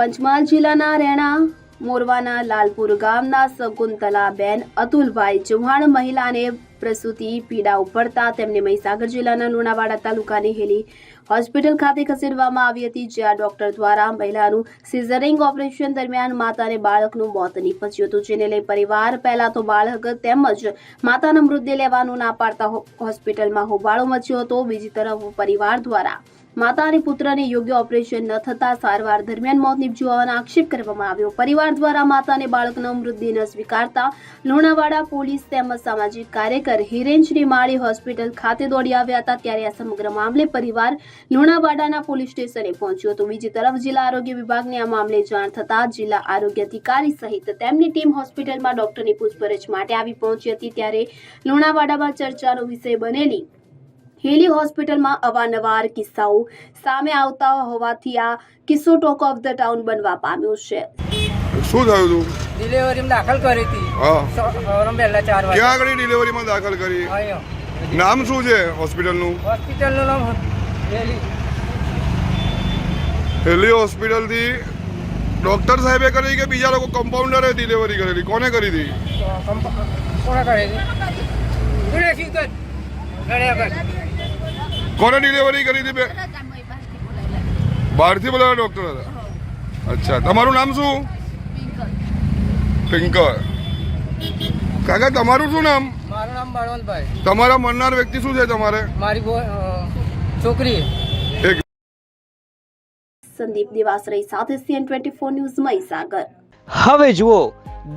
પંચમહાલ જિલ્લાના રેણા મોરવાના લાલપુર ગામના શકુંતલાબેન અતુલભાઈ ચૌહાણ મહિલાને પ્રસૂતિ પીડા ઉપડતા તેમને મહીસાગર જિલ્લાના લુણાવાડા તાલુકાની હેલી હોસ્પિટલ ખાતે ખસેડવામાં આવી હતી, જ્યાં ડોક્ટર દ્વારા મહિલાનું સિઝરિંગ ઓપરેશન દરમિયાન માતાને બાળકનું મોત નીપજ્યું હતું, જેને લઈ પરિવાર પહેલા તો બાળક તેમજ માતાના મૃતદેહ લેવાનું ના પાડતા હોસ્પિટલમાં હોબાળો મચ્યો હતો. બીજી તરફ પરિવાર દ્વારા માતા અને પુત્રને યોગ્ય ઓપરેશન ન થતા સારવાર દરમિયાન મોત નીપજ્યું આક્ષેપ કરવામાં આવ્યો. પરિવાર દ્વારા માતા અને બાળકનો મૃતદેહને સ્વીકારતા લુણાવાડા પોલીસ તેમજ સામાજિક કાર્યકર હિરેન્જની માળી હોસ્પિટલ ખાતે દોડી આવ્યા હતા. ત્યારે આ સમગ્ર મામલે પરિવાર લુણાવાડાના પોલીસ સ્ટેશને પહોંચ્યો હતો. બીજી તરફ જિલ્લા આરોગ્ય વિભાગને આ મામલે જાણ થતાં જિલ્લા આરોગ્ય અધિકારી સહિત તેમની ટીમ હોસ્પિટલમાં ડોક્ટરની પૂછપરછ માટે આવી પહોંચી હતી. ત્યારે લુણાવાડામાં ચર્ચાનો વિષય બનેલી હેલી હોસ્પિટલમાં અવારનવાર કિસ્સાઓ સામે આવતા હોવાથી આ કિસ્સો ટોક ઓફ ધ ટાઉન બનવા પામ્યો છે. શું થયું હતું ડિલિવરીમાં દાખલ કરી હતી. હા. પહેલા ચાર વાગે. ક્યાં આગળ ડિલિવરીમાં દાખલ કરી? નામ શું છે હોસ્પિટલનું? હોસ્પિટલનું નામ હેલી. હેલી હોસ્પિટલથી ડોક્ટર સાહેબે કરી કે બીજા લોકો કમ્પાઉન્ડરે ડિલિવરી કરેલી? કોને કરી હતી? કોને કરી છે સુરેશી કર ઘરે કર કોને ડિલિવરી કરી હતી બે? બહારથી બધા ડોક્ટર હતા? અચ્છા તમારું નામ શું? પિંકર. કાકા તમારું શું નામ? મારું નામ બળવંતભાઈ. તમારા મરનાર વ્યક્તિ શું છે તમારે? મારી છોકરી. સંદીપ દેવાસરી સાથે CN twenty four news Mahisagar. હવે જુઓ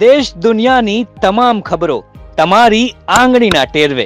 દેશ દુનિયાની તમામ ખબરો તમારી આંગળીના ટેરવે.